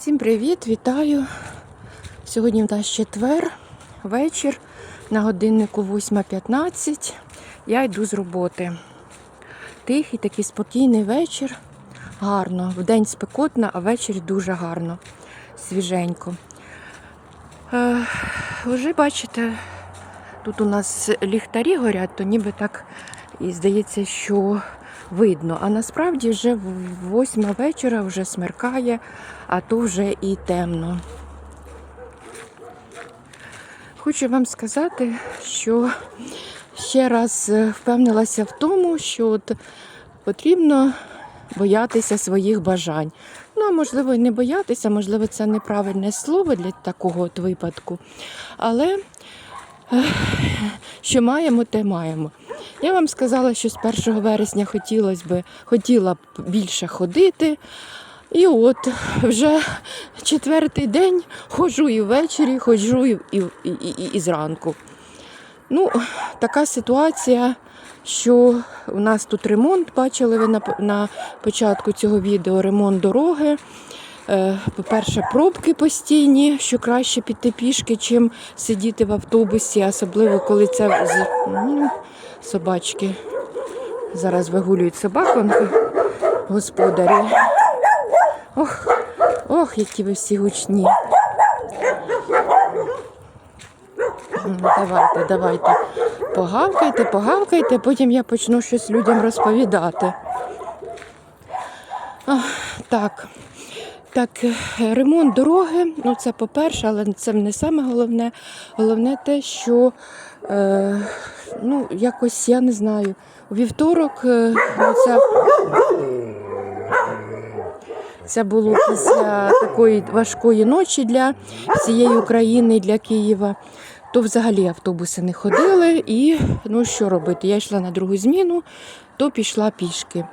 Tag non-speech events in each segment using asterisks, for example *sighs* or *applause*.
Всім привіт, вітаю. Сьогодні в нас четвер, вечір, на годиннику 8.15. Я йду з роботи. Тихий, такий спокійний вечір. Гарно. Вдень спекотно, а ввечері дуже гарно, свіженько. Вже бачите, тут у нас ліхтарі горять, то ніби так і здається, що видно. А насправді вже восьма вечора вже смеркає, а то вже і темно. Хочу вам сказати, що ще раз е, впевнилася в тому, що от потрібно боятися своїх бажань. Ну, а можливо, і не боятися, можливо, це неправильне слово для такого от випадку. Але *sighs* що маємо, те маємо. Я вам сказала, що з 1 вересня хотілося б, хотіла б більше ходити. І от вже четвертий день ходжу і ввечері, ходжу і, і, і, і, і зранку. Ну, така ситуація, що у нас тут ремонт, бачили ви на, на початку цього відео ремонт дороги. Е, По-перше, пробки постійні, що краще піти пішки, чим сидіти в автобусі, особливо коли це ну, собачки. Зараз вигулюють собак, он, господарі. Ох, ох, які ви всі гучні. Давайте, давайте. Погавкайте, погавкайте, потім я почну щось людям розповідати. Ах, так. Так, е, ремонт дороги, ну це по-перше, але це не саме головне. Головне те, що е, ну, якось я не знаю. У вівторок е, ну, це, це було після такої важкої ночі для всієї України, для Києва. То взагалі автобуси не ходили, і ну що робити? Я йшла на другу зміну, то пішла пішки.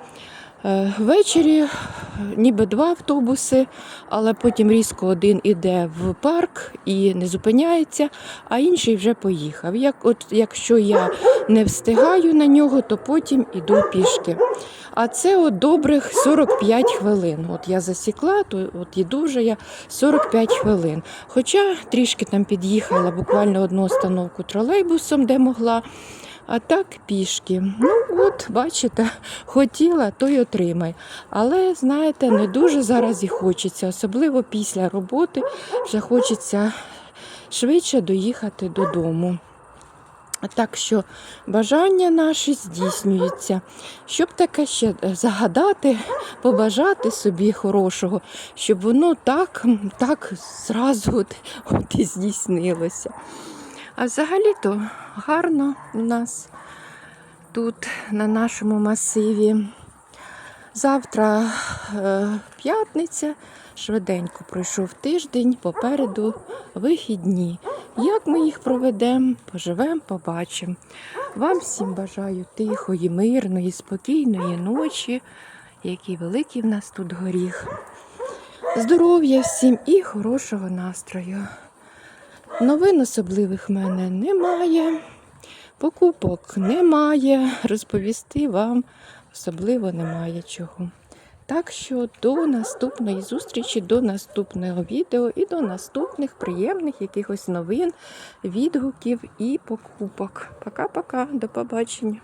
Е, Ввечері ніби два автобуси, але потім різко один іде в парк і не зупиняється, а інший вже поїхав. Як, от, якщо я не встигаю на нього, то потім іду пішки. А це от добрих 45 хвилин. От я засікла, то от іду вже я 45 хвилин. Хоча трішки там під'їхала буквально одну остановку тролейбусом, де могла. А так пішки. Ну, от, бачите, *laughs* хотіла, то й отримай. Але, знаєте, не дуже зараз і хочеться, особливо після роботи вже хочеться швидше доїхати додому. Так що бажання наші здійснюються. Щоб таке ще загадати, побажати собі хорошого, щоб воно так, так зразу от, от і здійснилося. А взагалі-то гарно у нас тут на нашому масиві. Завтра е, п'ятниця, швиденько пройшов тиждень, попереду вихідні. Як ми їх проведемо, поживемо, побачимо. Вам всім бажаю тихої, мирної, спокійної ночі, який великий в нас тут горіх. Здоров'я всім і хорошого настрою. Новин особливих в мене немає, покупок немає, розповісти вам особливо немає чого. Так що до наступної зустрічі, до наступного відео і до наступних приємних якихось новин, відгуків і покупок. Пока-пока, до побачення.